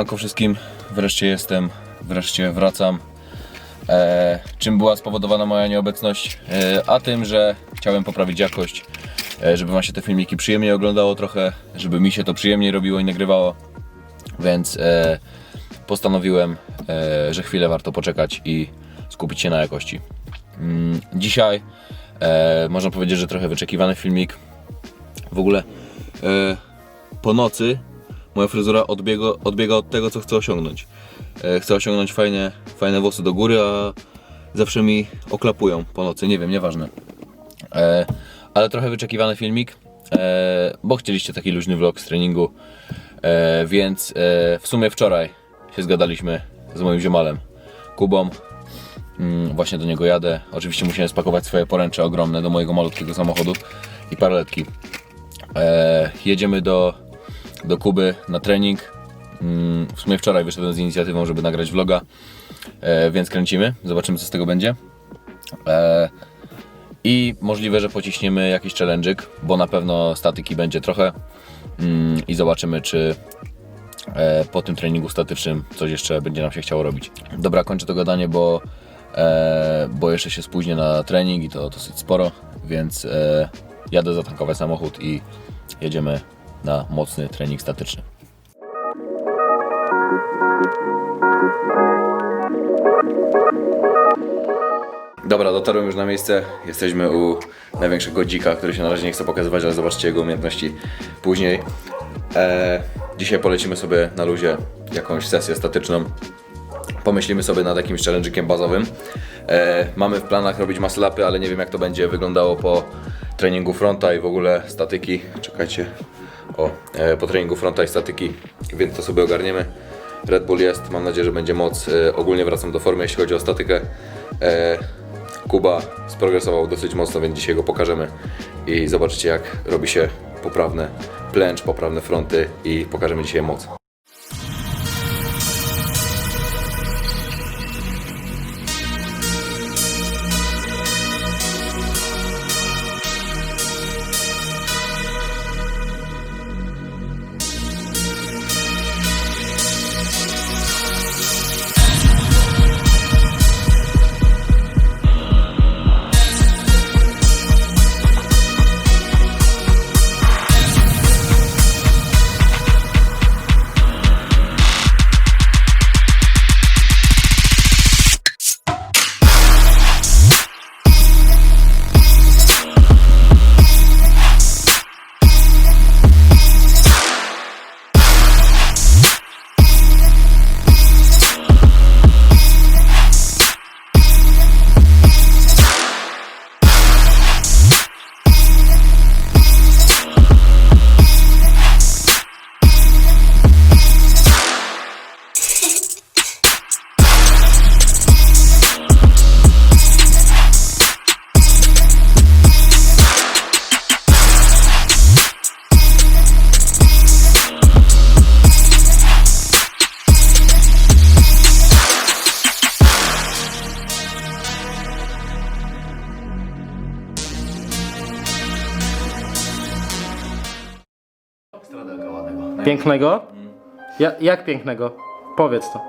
Siemanko wszystkim, wreszcie jestem, wreszcie wracam. E, czym była spowodowana moja nieobecność? E, a tym, że chciałem poprawić jakość, e, żeby Wam się te filmiki przyjemniej oglądało trochę, żeby mi się to przyjemniej robiło i nagrywało. Więc e, postanowiłem, e, że chwilę warto poczekać i skupić się na jakości. Mm, dzisiaj e, można powiedzieć, że trochę wyczekiwany filmik. W ogóle e, po nocy moja fryzura odbiega, odbiega od tego, co chcę osiągnąć. E, chcę osiągnąć fajne, fajne włosy do góry, a zawsze mi oklapują po nocy, nie wiem, nieważne. E, ale trochę wyczekiwany filmik, e, bo chcieliście taki luźny vlog z treningu, więc w sumie wczoraj się zgadaliśmy z moim ziomalem, Kubą. Mm, właśnie do niego jadę. Oczywiście musiałem spakować swoje poręcze ogromne do mojego malutkiego samochodu i parletki. E, jedziemy do, do Kuby na trening. Mm, W sumie wczoraj wyszedłem z inicjatywą, żeby nagrać vloga, e, więc kręcimy. Zobaczymy, co z tego będzie. E, I możliwe, że pociśniemy jakiś challenge'ik, bo na pewno statyki będzie trochę. Mm, I zobaczymy, czy e, po tym treningu statycznym coś jeszcze będzie nam się chciało robić. Dobra, kończę to gadanie, bo, bo jeszcze się spóźnię na trening i to dosyć sporo, więc jadę zatankować samochód i jedziemy na mocny trening statyczny. Dobra, dotarłem już na miejsce. Jesteśmy u największego dzika, który się na razie nie chce pokazywać, ale zobaczcie jego umiejętności później. E, dzisiaj polecimy sobie na luzie jakąś sesję statyczną. Pomyślimy sobie nad jakimś challenge'iem bazowym. E, mamy w planach robić muscle-upy, ale nie wiem jak to będzie wyglądało po treningu fronta i w ogóle statyki. Czekajcie. O, e, po treningu fronta i statyki, więc to sobie ogarniemy. Red Bull jest, mam nadzieję, że będzie moc. E, ogólnie wracam do formy, jeśli chodzi o statykę. E, Kuba sprogresował dosyć mocno, więc dzisiaj go pokażemy i zobaczycie jak robi się poprawne plęcz, poprawne fronty i pokażemy dzisiaj moc. Pięknego? Ja, jak pięknego? Powiedz to.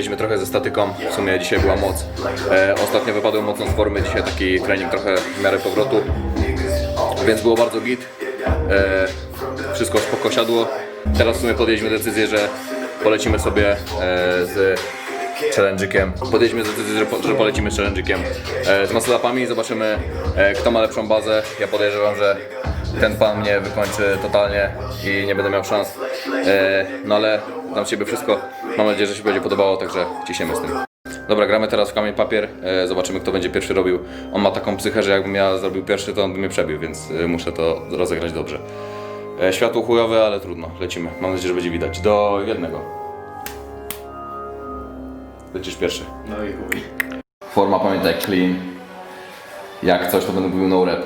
Polecieliśmy trochę ze statyką, w sumie dzisiaj była moc. E, ostatnio wypadłem mocno z formy, dzisiaj taki trening trochę w miarę powrotu, więc było bardzo git. E, wszystko spoko siadło. Teraz w sumie podjęliśmy decyzję, że polecimy sobie e, z challenge'iem. Podjęliśmy decyzję, że, po, że polecimy z challenge'iem e, z maslapami. Zobaczymy, e, kto ma lepszą bazę. Ja podejrzewam, że ten pan mnie wykończy totalnie i nie będę miał szans. E, no ale dam z siebie wszystko. Mam nadzieję, że się będzie podobało, także ciśniemy z tym. Dobra, gramy teraz w kamień papier. E, zobaczymy, kto będzie pierwszy robił. On ma taką psychę, że jakbym ja zrobił pierwszy, to on by mnie przebił, więc e, muszę to rozegrać dobrze. E, światło chujowe, ale trudno. Lecimy. Mam nadzieję, że będzie widać. Do jednego. Lecisz pierwszy. No i chuj. Forma pamiętaj clean. Jak coś, to będę mówił no rap.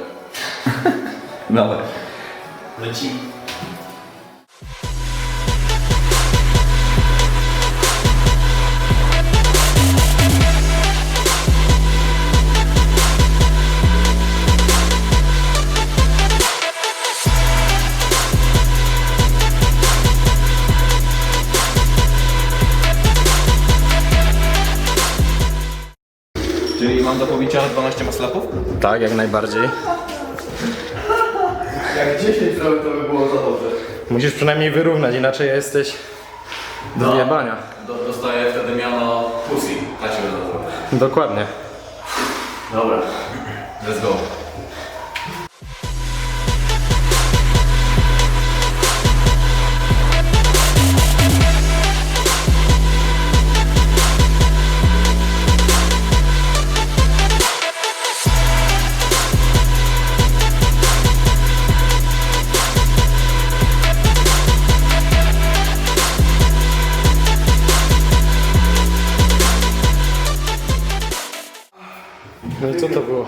Dawaj. Lecimy. Mam do pobicia 12 maslapów? Tak, jak najbardziej. Jak 10 zrobię, to by było za dobrze. Musisz przynajmniej wyrównać, inaczej jesteś do wyjebania. Do, dostaję wtedy miano pussy. Tak się nazywa. Dokładnie. Dobra. Let's go. No i co to było?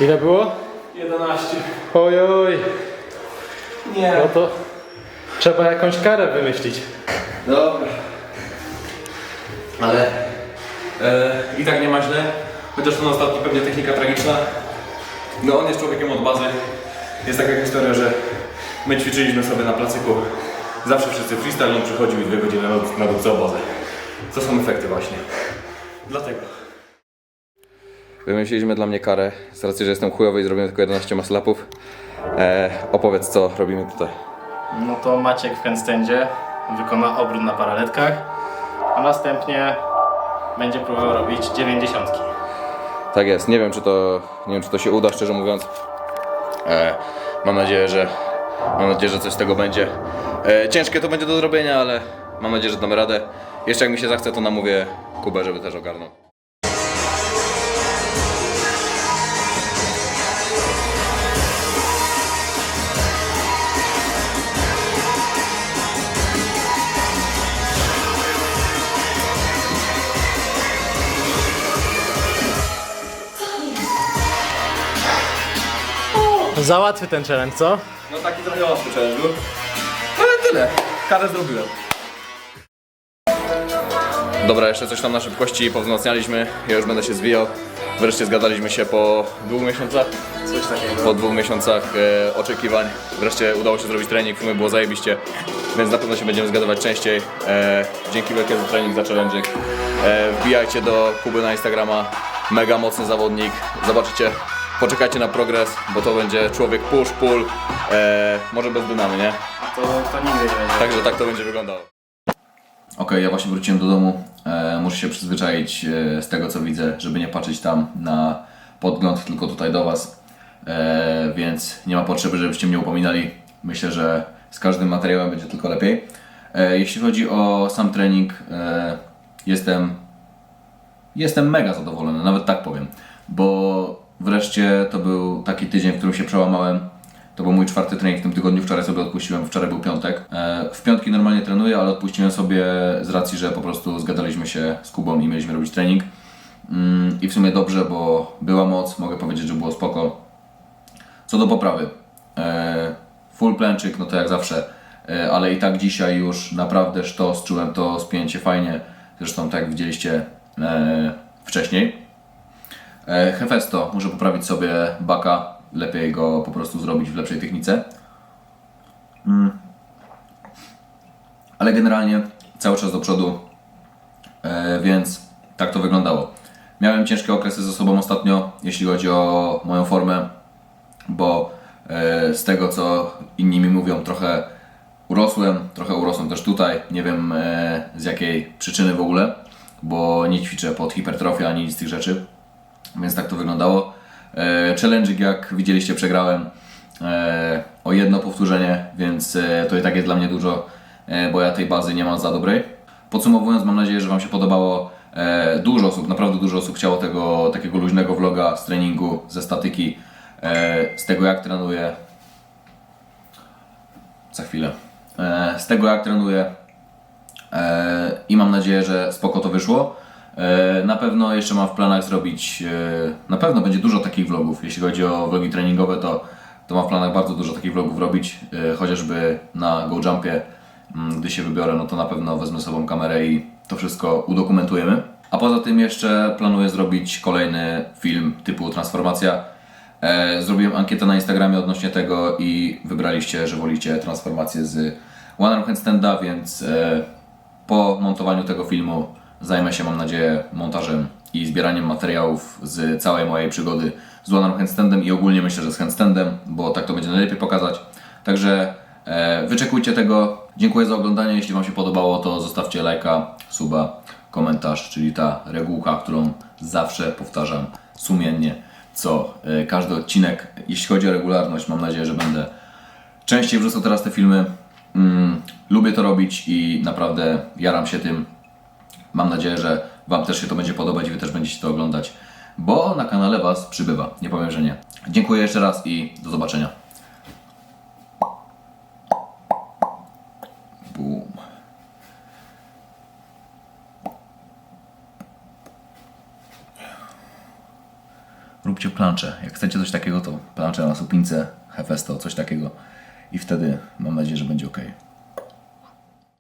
Ile było? 11. Oj, oj. Nie. No to trzeba jakąś karę wymyślić. Dobra. Ale e, i tak nie ma źle. Chociaż ten ostatni pewnie technika tragiczna. No on jest człowiekiem od bazy. Jest taka historia, że my ćwiczyliśmy sobie na placyku. Zawsze wszyscy freestyle, on przychodził i dwie godziny na, na obozy. To są efekty właśnie. Dlatego. Wymyśliliśmy dla mnie karę, z racji, że jestem chujowy i zrobiłem tylko 11 maslapów. E, opowiedz co robimy tutaj. No to Maciek w handstandzie wykona obrót na paraletkach, a następnie będzie próbował robić 90. Tak jest, nie wiem czy to, nie wiem, czy to się uda, szczerze mówiąc. E, mam nadzieję, że mam nadzieję, że coś z tego będzie. E, ciężkie to będzie do zrobienia, ale mam nadzieję, że damy radę. Jeszcze jak mi się zachce, to namówię Kubę, żeby też ogarnął. Załatwy ten challenge, co? No taki trochę łatwy challenge był. Ale tyle. Karę zrobiłem. Dobra, jeszcze coś tam na szybkości powzmacnialiśmy. Ja już będę się zwijał. Wreszcie zgadaliśmy się po dwóch miesiącach. Coś takiego. Po dwóch miesiącach e, oczekiwań. Wreszcie udało się zrobić trening, w sumie było zajebiście. Więc na pewno się będziemy zgadywać częściej. E, dzięki wielkie za trening, za challenge. E, wbijajcie do Kuby na Instagrama. Mega mocny zawodnik. Zobaczycie. Poczekajcie na progres, bo to będzie człowiek push, pull. E, może bez dynamy, nie? To, to nigdy nie będzie. Także tak to będzie wyglądało. Okej, ja właśnie wróciłem do domu. E, muszę się przyzwyczaić e, z tego co widzę, żeby nie patrzeć tam na podgląd, tylko tutaj do Was. E, więc nie ma potrzeby, żebyście mnie upominali. Myślę, że z każdym materiałem będzie tylko lepiej. E, jeśli chodzi o sam trening, e, jestem jestem mega zadowolony, nawet tak powiem, bo wreszcie to był taki tydzień, w którym się przełamałem. To był mój czwarty trening w tym tygodniu, wczoraj sobie odpuściłem, wczoraj był piątek. E, W piątki normalnie trenuję, ale odpuściłem sobie z racji, że po prostu zgadaliśmy się z Kubą i mieliśmy robić trening. Mm, I w sumie dobrze, bo była moc, mogę powiedzieć, że było spoko. Co do poprawy, e, full plęczyk, no to jak zawsze, e, ale i tak dzisiaj już naprawdę sztos, czułem to spięcie fajnie, zresztą tak jak widzieliście wcześniej. E, Hefesto, muszę poprawić sobie baka, lepiej go po prostu zrobić w lepszej technice. Mm. Ale generalnie cały czas do przodu, e, więc tak to wyglądało. Miałem ciężkie okresy ze sobą ostatnio, jeśli chodzi o moją formę, bo e, z tego co inni mi mówią, trochę urosłem, trochę urosłem też tutaj, nie wiem e, z jakiej przyczyny w ogóle, bo nie ćwiczę pod hipertrofię ani nic z tych rzeczy, więc tak to wyglądało. E, Challenge jak widzieliście przegrałem e, o jedno powtórzenie, więc e, to i tak jest dla mnie dużo, bo ja tej bazy nie mam za dobrej. Podsumowując, mam nadzieję, że Wam się podobało. Dużo osób, naprawdę dużo osób chciało tego takiego luźnego vloga z treningu, ze statyki, z tego jak trenuję. Za chwilę. Z tego jak trenuję i mam nadzieję, że spoko to wyszło. E, na pewno jeszcze mam w planach zrobić, e, na pewno będzie dużo takich vlogów. Jeśli chodzi o vlogi treningowe, to, to mam w planach bardzo dużo takich vlogów robić, e, chociażby na Go Jumpie, mm, gdy się wybiorę, no to na pewno wezmę sobą kamerę i to wszystko udokumentujemy. A poza tym jeszcze planuję zrobić kolejny film typu transformacja. Zrobiłem ankietę na Instagramie odnośnie tego i wybraliście, że wolicie transformację z One Arm Handstanda, więc po montowaniu tego filmu zajmę się, mam nadzieję, montażem i zbieraniem materiałów z całej mojej przygody z One Handstandem i ogólnie myślę, że z handstandem, bo tak to będzie najlepiej pokazać. Także e, wyczekujcie tego. Dziękuję za oglądanie. Jeśli Wam się podobało, to zostawcie lajka, suba, komentarz, czyli ta regułka, którą zawsze powtarzam sumiennie co e, każdy odcinek. Jeśli chodzi o regularność, mam nadzieję, że będę częściej wrzucał teraz te filmy. Mm, lubię to robić i naprawdę jaram się tym. Mam nadzieję, że Wam też się to będzie podobać i Wy też będziecie to oglądać, bo na kanale Was przybywa. Nie powiem, że nie. Dziękuję jeszcze raz i do zobaczenia. Boom. Róbcie plancze. Jak chcecie coś takiego, to plancze na supince, hefesto, coś takiego. I wtedy mam nadzieję, że będzie ok.